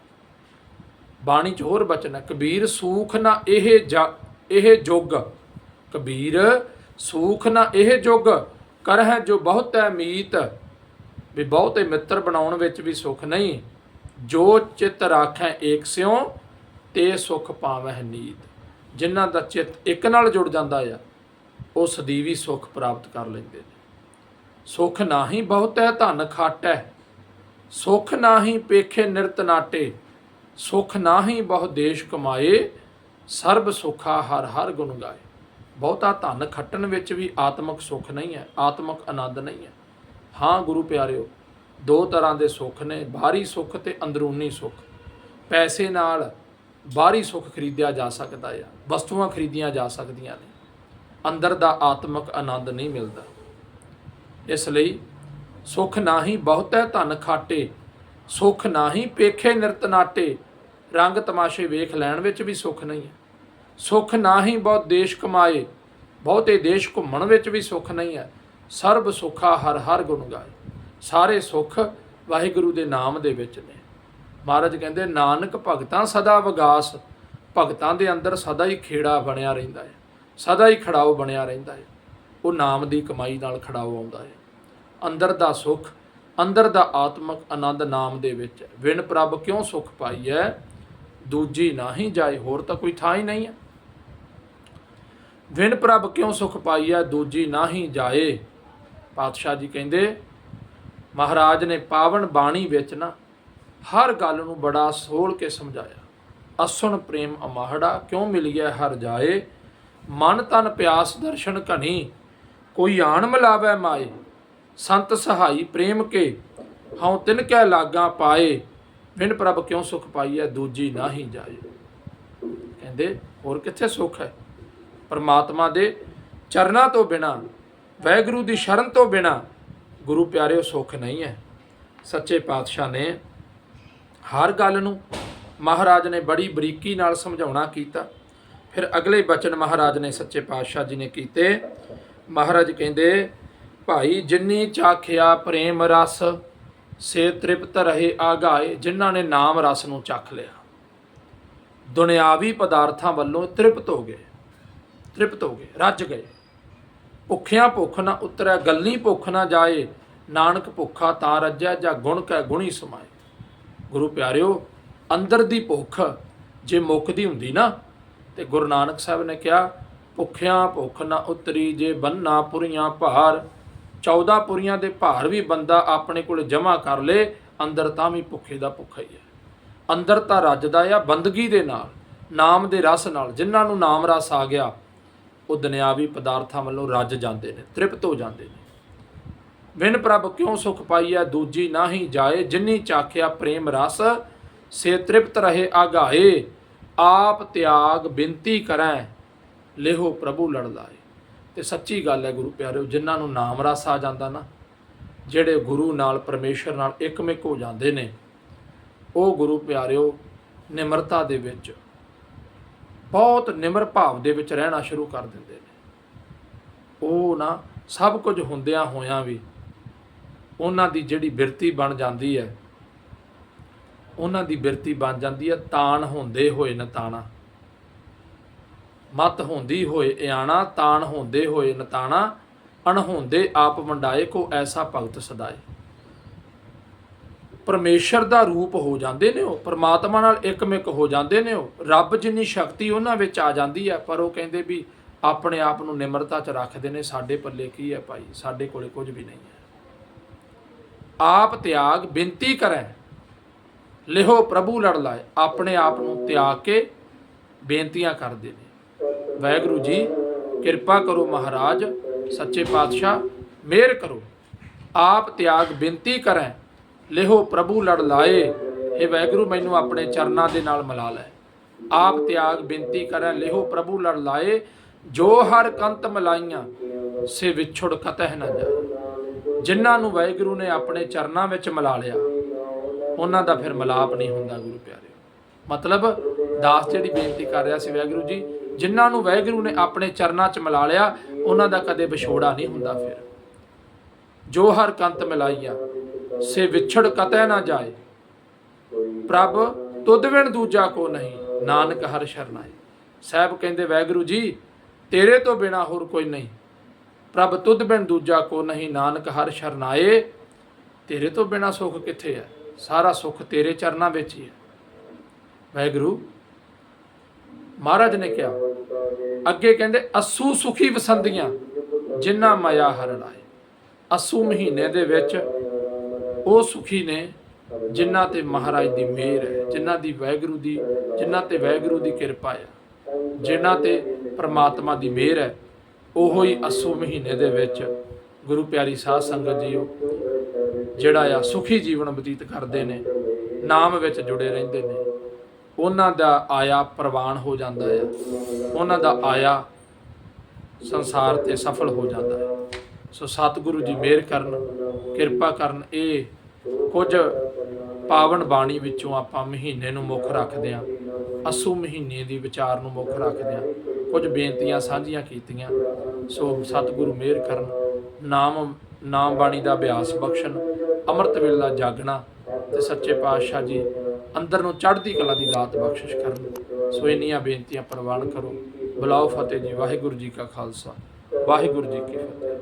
ਬਾਣੀ 'ਚ ਹੋਰ ਬਚਨ ਹੈ, ਕਬੀਰ ਸੂਖ ਨਾ ਇਹ ਜ- ਇਹ ਜੁਗ। ਕਬੀਰ ਸੂਖ ਨਾ ਇਹ ਜੁਗ, ਕਰਹਿ ਜੋ ਬਹੁਤ ਹੈ ਮੀਤ। ਵੀ ਬਹੁਤੇ ਮਿੱਤਰ ਬਣਾਉਣ ਵਿੱਚ ਵੀ ਸੁਖ ਨਹੀਂ। ਜੋ ਚਿੱਤ ਰਾਖੈ ਏਕ ਸਿਉ, ਤੇ ਸੁਖ ਪਾਵਹਿ ਨੀਤ। ਜਿਨ੍ਹਾਂ ਦਾ ਚਿੱਤ ਇੱਕ ਨਾਲ ਜੁੜ ਜਾਂਦਾ ਆ ਉਹ ਸਦੀਵੀ ਸੁਖ ਪ੍ਰਾਪਤ ਕਰ ਲੈਂਦੇ ਨੇ। ਸੁਖ ਨਾਹੀ ਬਹੁਤ ਹੈ ਧਨ ਖਾਟੈ। ਸੁਖ ਨਾਹੀ ਪੇਖੇ ਨਿਰਤ ਨਾਟੇ। ਸੁਖ ਨਾਹੀ ਬਹੁ ਦੇਸ਼ ਕਮਾਏ। ਸਰਬ ਸੁਖਾ ਹਰ ਹਰ ਗੁਣ ਗਾਏ। ਬਹੁਤਾ ਧਨ ਖੱਟਣ ਵਿੱਚ ਵੀ ਆਤਮਿਕ ਸੁਖ ਨਹੀਂ ਹੈ, ਆਤਮਿਕ ਆਨੰਦ ਨਹੀਂ ਹੈ। ਹਾਂ ਗੁਰੂ ਪਿਆਰਿਓ ਦੋ ਤਰ੍ਹਾਂ ਦੇ ਸੁੱਖ ਨੇ, ਬਾਹਰੀ ਸੁੱਖ ਤੇ ਅੰਦਰੂਨੀ ਸੁੱਖ। ਪੈਸੇ ਨਾਲ ਬਾਹਰੀ ਸੁੱਖ ਖਰੀਦਿਆ ਜਾ ਸਕਦਾ ਆ, ਵਸਤੂਆਂ ਖਰੀਦੀਆਂ ਜਾ ਸਕਦੀਆਂ ਨੇ। ਅੰਦਰ ਦਾ ਆਤਮਿਕ ਆਨੰਦ ਨਹੀਂ ਮਿਲਦਾ। ਇਸ ਲਈ ਸੁਖ ਨਾਹੀ ਬਹੁਤੈ ਧਨ ਖਾਟੇ, ਸੁਖ ਨਾਹੀ ਪੇਖੇ ਨਿਰਤ ਨਾਟੇ। ਰੰਗ ਤਮਾਸ਼ੇ ਵੇਖ ਲੈਣ ਵਿੱਚ ਵੀ ਸੁਖ ਨਹੀਂ ਹੈ। ਸੁਖ ਨਾਹੀ ਬਹੁਤ ਦੇਸ਼ ਕਮਾਏ, ਬਹੁਤੇ ਦੇਸ਼ ਘੁੰਮਣ ਵਿੱਚ ਵੀ ਸੁਖ ਨਹੀਂ ਹੈ। ਸਰਬ ਸੁਖਾ ਹਰ ਹਰ ਗੁਣ ਗਾਏ। ਸਾਰੇ ਸੁੱਖ ਵਾਹਿਗੁਰੂ ਦੇ ਨਾਮ ਦੇ ਵਿੱਚ ਨੇ। ਮਹਾਰਾਜ ਕਹਿੰਦੇ, ਨਾਨਕ ਭਗਤਾਂ ਸਦਾ ਵਿਗਾਸ, ਭਗਤਾਂ ਦੇ ਅੰਦਰ ਸਦਾ ਹੀ ਖੇੜਾ ਬਣਿਆ ਰਹਿੰਦਾ ਹੈ, ਸਦਾ ਹੀ ਖੜਾਓ ਬਣਿਆ ਰਹਿੰਦਾ ਹੈ। ਉਹ ਨਾਮ ਦੀ ਕਮਾਈ ਨਾਲ ਖੜਾਓ ਆਉਂਦਾ ਹੈ। ਅੰਦਰ ਦਾ ਸੁੱਖ, ਅੰਦਰ ਦਾ ਆਤਮਕ ਆਨੰਦ ਨਾਮ ਦੇ ਵਿੱਚ ਹੈ। ਵਿਣ ਪ੍ਰਭ ਕਿਉਂ ਸੁਖ ਪਾਈ ਹੈ ਦੂਜੀ ਨਾਹੀ ਜਾਏ, ਹੋਰ ਤਾਂ ਕੋਈ ਥਾਂ ਹੀ ਨਹੀਂ ਹੈ। ਵਿਣ ਪ੍ਰਭ ਕਿਉਂ ਸੁਖ ਪਾਈ ਹੈ ਦੂਜੀ ਨਾਹੀ ਜਾਏ। ਪਾਤਸ਼ਾਹ ਜੀ ਕਹਿੰਦੇ ਮਹਾਰਾਜ ਨੇ ਪਾਵਨ ਬਾਣੀ ਵਿੱਚ ਨਾ ਹਰ ਗੱਲ ਨੂੰ ਬੜਾ ਸੋਲ ਕੇ ਸਮਝਾਇਆ। ਅਸੁਣ ਪ੍ਰੇਮ ਅਮਾਹੜਾ, ਕਿਉਂ ਮਿਲਿਆ ਹਰ ਜਾਏ? ਮਨ ਤਨ ਪਿਆਸ ਦਰਸ਼ਨ ਘਣੀ, ਕੋਈ ਆਣ ਮਿਲਾਵੇ ਮਾਏ? ਸੰਤ ਸਹਾਈ ਪ੍ਰੇਮ ਕੇ, ਹਉ ਤਿਨ ਕੈ ਲਾਗਾ ਪਾਏ? ਵਿਣ ਪ੍ਰਭ ਕਿਉਂ ਸੁਖ ਪਾਈਐ, ਦੂਜੀ ਨਾਹੀ ਜਾਏ? ਕਹਿੰਦੇ, ਹੋਰ ਕਿੱਥੇ ਸੁਖ ਹੈ? ਪਰਮਾਤਮਾ ਦੇ ਚਰਨਾਂ ਤੋਂ ਬਿਨਾ, ਵੈਗੁਰੂ ਦੀ ਸ਼ਰਨ ਤੋਂ ਬਿਨਾ ਗੁਰੂ ਪਿਆਰਿਓ, ਸੁੱਖ ਨਹੀਂ ਹੈ। ਸੱਚੇ ਪਾਤਸ਼ਾਹ ਨੇ ਹਰ ਗੱਲ ਨੂੰ ਮਹਾਰਾਜ ਨੇ ਬੜੀ ਬਰੀਕੀ ਨਾਲ ਸਮਝਾਉਣਾ ਕੀਤਾ। ਫਿਰ ਅਗਲੇ ਬਚਨ ਮਹਾਰਾਜ ਨੇ ਸੱਚੇ ਪਾਤਸ਼ਾਹ ਜੀ ਨੇ ਕੀਤੇ। ਮਹਾਰਾਜ ਕਹਿੰਦੇ, ਭਾਈ, ਜਿੰਨੀ ਚਾਖਿਆ ਪ੍ਰੇਮ ਰਸ, ਸੇ ਤ੍ਰਿਪਤ ਰਹੇ ਆਗਾਏ, ਜਿਨ੍ਹਾਂ ਨੇ ਨਾਮ ਰਸ ਨੂੰ ਚੱਖ ਲਿਆ। ਦੁਨਿਆਵੀ ਪਦਾਰਥਾਂ ਵੱਲੋਂ ਤ੍ਰਿਪਤ ਹੋ ਗਏ, ਤ੍ਰਿਪਤ ਹੋ ਗਏ, ਰੱਜ ਗਏ। ਭੁੱਖਿਆਂ ਭੁੱਖ ਨਾ ਉਤਰੈ ਗੱਲੀ ਭੁੱਖ ਨਾ ਜਾਏ ਨਾਨਕ ਭੁੱਖਾ ਤਾਂ ਰੱਜੈ ਜਾਂ ਗੁਣ ਕੈ ਗੁਣੀ ਸਮਾਏ। ਗੁਰੂ ਪਿਆਰਿਓ, ਅੰਦਰ ਦੀ ਭੁੱਖ ਜੇ ਮੁੱਕਦੀ ਹੁੰਦੀ ਨਾ, ਤੇ ਗੁਰੂ ਨਾਨਕ ਸਾਹਿਬ ਨੇ ਕਿਹਾ, ਭੁੱਖਿਆਂ ਭੁੱਖ ਨਾ ਉਤਰੀ ਜੇ ਬੰਨਾ ਪੁਰੀਆਂ ਭਾਰ 14 ਪੁਰੀਆਂ ਦੇ ਭਾਰ ਵੀ ਬੰਦਾ ਆਪਣੇ ਕੋਲ ਜਮਾ ਕਰ ਲੇ, ਅੰਦਰ ਤਾਂ ਵੀ ਭੁੱਖੇ ਦਾ ਭੁੱਖਾ ਹੀ ਹੈ। ਅੰਦਰ ਤਾਂ ਰੱਜਦਾ ਆ ਬੰਦਗੀ ਦੇ ਨਾਲ, ਨਾਮ ਦੇ ਰਸ ਨਾਲ, ਜਿਨ੍ਹਾਂ ਨੂੰ ਨਾਮ ਰਸ ਆ ਗਿਆ, ਉਹ ਦੁਨਿਆਵੀ ਪਦਾਰਥਾਂ ਵੱਲੋਂ ਰੱਜ ਜਾਂਦੇ ਨੇ, ਤ੍ਰਿਪਤ ਹੋ ਜਾਂਦੇ ਨੇ। ਵਿਨ ਪ੍ਰਭ ਕਿਉਂ ਸੁਖ ਪਾਈਐ, ਦੂਜੀ ਨਾਹੀ ਜਾਏ, ਜਿਨੀ ਚਾਖਿਆ ਪ੍ਰੇਮ ਰਸ, ਸੇ ਤ੍ਰਿਪਤ ਰਹੇ ਆਗਾਏ ਆਪ ਤਿਆਗ ਬੇਨਤੀ ਕਰੈ, ਲਿਹੋ ਪ੍ਰਭੂ ਲੜ ਲਾਏ। ਤੇ ਸੱਚੀ ਗੱਲ ਹੈ ਗੁਰੂ ਪਿਆਰਿਓ, ਜਿਨ੍ਹਾਂ ਨੂੰ ਨਾਮ ਰਸ ਆ ਜਾਂਦਾ ਨਾ, ਜਿਹੜੇ ਗੁਰੂ ਨਾਲ ਪਰਮੇਸ਼ਰ ਨਾਲ ਇੱਕਮਿਕ ਹੋ ਜਾਂਦੇ ਨੇ, ਉਹ ਗੁਰੂ ਪਿਆਰਿਓ, ਨਿਮਰਤਾ ਦੇ ਵਿੱਚ, ਬਹੁਤ ਨਿਮਰ ਭਾਵ ਦੇ ਵਿੱਚ ਰਹਿਣਾ ਸ਼ੁਰੂ ਕਰ ਦਿੰਦੇ ਨੇ। ਉਹ ਨਾ ਸਭ ਕੁਝ ਹੁੰਦਿਆਂ ਹੋਇਆਂ ਵੀ ਉਹਨਾਂ ਦੀ ਜਿਹੜੀ ਬਿਰਤੀ ਬਣ ਜਾਂਦੀ ਹੈ, ਉਹਨਾਂ ਦੀ ਬਿਰਤੀ ਬਣ ਜਾਂਦੀ ਹੈ, ਤਾਣ ਹੁੰਦੇ ਹੋਏ ਨਤਾਣਾ। ਮਤ ਹੁੰਦੀ ਹੋਏ ਇਆਣਾ, ਤਾਣ ਹੁੰਦੇ ਹੋਏ ਨਤਾਣਾ ਅਣਹੋਂਦੇ ਆਪ ਵੰਡਾਏ ਕੋ ਐਸਾ ਭਗਤ ਸਦਾਏ। ਪਰਮੇਸ਼ਰ ਦਾ ਰੂਪ ਹੋ ਜਾਂਦੇ ਨੇ ਉਹ, ਪਰਮਾਤਮਾ ਨਾਲ ਇੱਕਮਿਕ ਹੋ ਜਾਂਦੇ ਨੇ ਉਹ। ਰੱਬ ਜਿੰਨੀ ਸ਼ਕਤੀ ਉਹਨਾਂ ਵਿੱਚ ਆ ਜਾਂਦੀ ਹੈ, ਪਰ ਉਹ ਕਹਿੰਦੇ ਵੀ ਆਪਣੇ ਆਪ ਨੂੰ ਨਿਮਰਤਾ 'ਚ ਰੱਖਦੇ ਨੇ, ਸਾਡੇ ਪੱਲੇ ਕੀ ਹੈ ਭਾਈ? ਸਾਡੇ ਕੋਲੇ ਕੁਝ ਵੀ ਨਹੀਂ ਹੈ। ਆਪ ਤਿਆਗ ਬੇਨਤੀ ਕਰੈ। ਲਿਹੋ ਪ੍ਰਭੂ ਲੜ ਲਾਏ ਆਪਣੇ ਆਪ ਨੂੰ ਤਿਆਗ ਕੇ ਬੇਨਤੀਆਂ ਕਰਦੇ ਨੇ। ਵਾਹਿਗੁਰੂ ਜੀ, ਕਿਰਪਾ ਕਰੋ ਮਹਾਰਾਜ, ਸੱਚੇ ਪਾਤਸ਼ਾਹ, ਮਿਹਰ ਕਰੋ। ਆਪ ਤਿਆਗ ਬੇਨਤੀ ਕਰੈ, ਲਿਹੋ ਪ੍ਰਭੂ ਲੜ ਲਾਏ। ਇਹ ਵਾਹਿਗੁਰੂ, ਮੈਨੂੰ ਆਪਣੇ ਚਰਨਾਂ ਦੇ ਨਾਲ ਮਿਲਾ ਲੈ। ਆਪ ਤਿਆਗ ਬੇਨਤੀ ਕਰੈ, ਲਿਹੋ ਪ੍ਰਭੂ ਲੜ ਲਾਏ। ਜੋ ਹਰ ਕੰਤ ਮਲਾਈਆਂ, ਸੇ ਵਿਛੜ ਕਤਹਿ ਨਾ ਜਾਏ। ਜਿਨ੍ਹਾਂ ਨੂੰ ਵਾਹਿਗੁਰੂ ਨੇ ਆਪਣੇ ਚਰਨਾਂ ਵਿੱਚ ਮਿਲਾ ਲਿਆ, ਉਹਨਾਂ ਦਾ ਫਿਰ ਮਿਲਾਪ ਨਹੀਂ ਹੁੰਦਾ ਗੁਰੂ ਪਿਆਰੇ ਮਤਲਬ ਦਾਸ ਜਿਹੜੀ ਬੇਨਤੀ ਕਰ ਰਿਹਾ ਸੀ ਵਾਹਿਗੁਰੂ ਜੀ, ਜਿਨ੍ਹਾਂ ਨੂੰ ਵਾਹਿਗੁਰੂ ਨੇ ਆਪਣੇ ਚਰਨਾਂ 'ਚ ਮਿਲਾ ਲਿਆ, ਉਹਨਾਂ ਦਾ ਕਦੇ ਵਿਛੋੜਾ ਨਹੀਂ ਹੁੰਦਾ ਫਿਰ। ਜੋ ਹਰ ਕੰਤ ਮਿਲਾਈਆ, ਸੇ ਵਿਛੜ ਕਤੈ ਨਾ ਜਾਏ। ਪ੍ਰਭ, ਤੁਧ ਬਿਨ ਦੂਜਾ ਕੋ ਨਹੀਂ, ਨਾਨਕ ਹਰ ਸ਼ਰਨਾਏ। ਸਾਹਿਬ ਕਹਿੰਦੇ, ਵਾਹਿਗੁਰੂ ਜੀ, ਤੇਰੇ ਤੋਂ ਬਿਨਾ ਹੋਰ ਕੋਈ ਨਹੀਂ। ਪ੍ਰਭ ਤੁਧ ਬਿਨ ਦੂਜਾ ਕੋ ਨਹੀਂ ਨਾਨਕ ਹਰ ਸ਼ਰਨਾਏ। ਤੇਰੇ ਤੋਂ ਬਿਨਾ ਸੁੱਖ ਕਿੱਥੇ ਹੈ? ਸਾਰਾ ਸੁੱਖ ਤੇਰੇ ਚਰਨਾਂ ਵਿੱਚ ਹੀ ਹੈ। ਵਾਹਿਗੁਰੂ, ਮਹਾਰਾਜ ਨੇ ਕਿਹਾ, ਅੱਗੇ ਕਹਿੰਦੇ, ਅਸੂ ਸੁਖੀ ਵਸੰਦੀਆਂ, ਜਿਨ੍ਹਾਂ ਮਾਇਆ ਹਰ ਲਾਏ। ਅਸੂ ਮਹੀਨੇ ਦੇ ਵਿੱਚ ਉਹ ਸੁਖੀ ਨੇ, ਜਿਨ੍ਹਾਂ ਤੇ ਮਹਾਰਾਜ ਦੀ ਮਿਹਰ ਹੈ, ਜਿਨ੍ਹਾਂ ਦੀ ਵੈਗੁਰੂ ਦੀ, ਜਿਨ੍ਹਾਂ ਤੇ ਵੈਗੁਰੂ ਦੀ ਕਿਰਪਾ ਹੈ, ਜਿਨ੍ਹਾਂ ਤੇ ਪ੍ਰਮਾਤਮਾ ਦੀ ਮਿਹਰ ਹੈ। ਉਹੋ ਹੀ ਅਸੂ ਮਹੀਨੇ ਦੇ ਵਿੱਚ ਗੁਰੂ ਪਿਆਰੀ ਸਾਧ ਸੰਗਤ ਜੀਓ, ਜਿਹੜਾ ਆ ਸੁਖੀ ਜੀਵਨ ਬਤੀਤ ਕਰਦੇ ਨੇ, ਨਾਮ ਵਿੱਚ ਜੁੜੇ ਰਹਿੰਦੇ ਨੇ, ਉਹਨਾਂ ਦਾ ਆਇਆ ਪ੍ਰਵਾਨ ਹੋ ਜਾਂਦਾ ਹੈ ਉਹਨਾਂ ਦਾ ਆਇਆ ਸੰਸਾਰ ਤੇ ਸਫਲ ਹੋ ਜਾਂਦਾ ਹੈ ਸੋ ਸਤਿਗੁਰੂ ਜੀ ਮਿਹਰ ਕਰਨ, ਕਿਰਪਾ ਕਰਨ, ਇਹ ਕੁਝ ਪਾਵਨ ਬਾਣੀ ਵਿੱਚੋਂ ਆਪਾਂ ਮਹੀਨੇ ਨੂੰ ਮੁੱਖ ਰੱਖਦੇ ਹਾਂ ਅਸੂ ਮਹੀਨੇ ਦੀ ਵਿਚਾਰ ਨੂੰ ਮੁੱਖ ਰੱਖਦੇ ਹਾਂ ਕੁਝ ਬੇਨਤੀਆਂ ਸਾਂਝੀਆਂ ਕੀਤੀਆਂ। ਸੋ ਸਤਿਗੁਰੂ ਮਿਹਰ ਕਰਨ, ਨਾਮ ਨਾਮ ਬਾਣੀ ਦਾ ਅਭਿਆਸ ਬਖਸ਼ਣ, ਅੰਮ੍ਰਿਤ ਵੇਲਾ ਜਾਗਣਾ ਤੇ ਸੱਚੇ ਪਾਤਸ਼ਾਹ ਜੀ ਅੰਦਰ ਨੂੰ ਚੜ੍ਹਦੀ ਕਲਾ ਦੀ ਦਾਤ ਬਖਸ਼ਿਸ਼ ਕਰਨ। ਸੋ ਇੰਨੀਆਂ ਬੇਨਤੀਆਂ ਪ੍ਰਵਾਨ ਕਰੋ। ਬੁਲਾਓ ਫਤਿਹ ਜੀ, ਵਾਹਿਗੁਰੂ ਜੀ ਕਾ ਖਾਲਸਾ, ਵਾਹਿਗੁਰੂ ਜੀ ਕੀ ਫਤਿਹ।